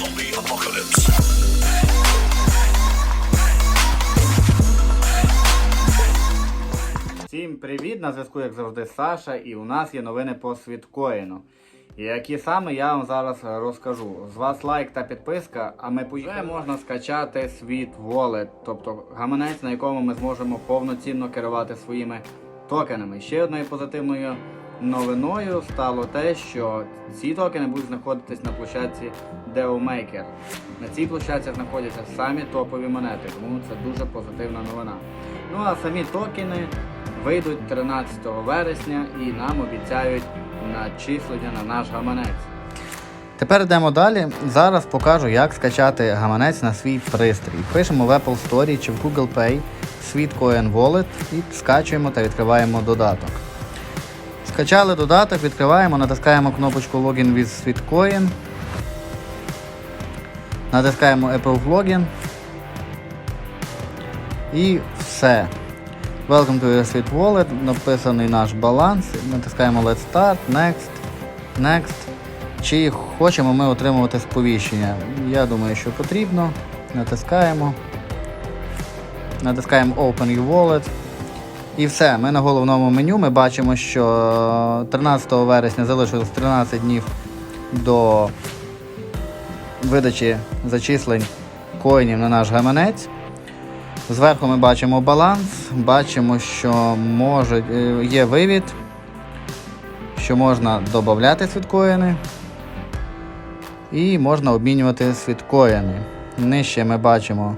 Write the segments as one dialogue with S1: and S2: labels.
S1: Zombie apocalypse.
S2: Всім привіт! На зв'язку, як завжди, Саша, і у нас є новини по світкоїну. Які саме я вам зараз розкажу. З вас лайк та підписка, а ми поїхали. Вже можна скачати світ Wallet, тобто гаманець, на якому ми зможемо повноцінно керувати своїми токенами. Ще одною позитивною новиною стало те, що ці токени будуть знаходитись на площадці DeoMaker. На цій площадці знаходяться самі топові монети, тому це дуже позитивна новина. Ну а самі токени вийдуть 13 вересня і нам обіцяють начислення на наш гаманець. Тепер йдемо далі. Зараз покажу, як скачати гаманець на свій пристрій. Пишемо в Apple Store чи в Google Pay Sweetcoin Wallet і скачуємо та відкриваємо додаток. Скачали додаток, відкриваємо, натискаємо кнопочку Login with Sweetcoin. Натискаємо Apple Login. І все. Welcome to your Sweet Wallet. Написаний наш баланс. Натискаємо Let's Start, Next, Next. Чи хочемо ми отримувати сповіщення? Я думаю, що потрібно. Натискаємо. Натискаємо Open Your Wallet. І все. Ми на головному меню. Ми бачимо, що 13 вересня залишилось 13 днів до видачі зачислень коїнів на наш гаманець. Зверху ми бачимо баланс, бачимо, що може, е, є вивід, що можна додати світкоїни і можна обмінювати світкоїни. Нижче ми бачимо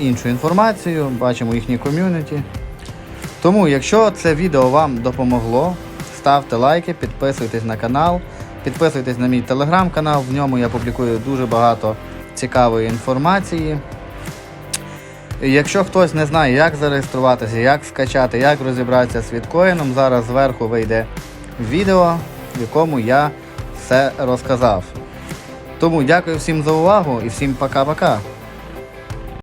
S2: іншу інформацію, бачимо їхні ком'юніті. Тому, якщо це відео вам допомогло, ставте лайки, підписуйтесь на канал, підписуйтесь на мій телеграм-канал, в ньому я публікую дуже багато цікавої інформації. Якщо хтось не знає, як зареєструватися, як скачати, як розібратися з світкоїном, зараз зверху вийде відео, в якому я все розказав. Тому дякую всім за увагу і всім пока-пока.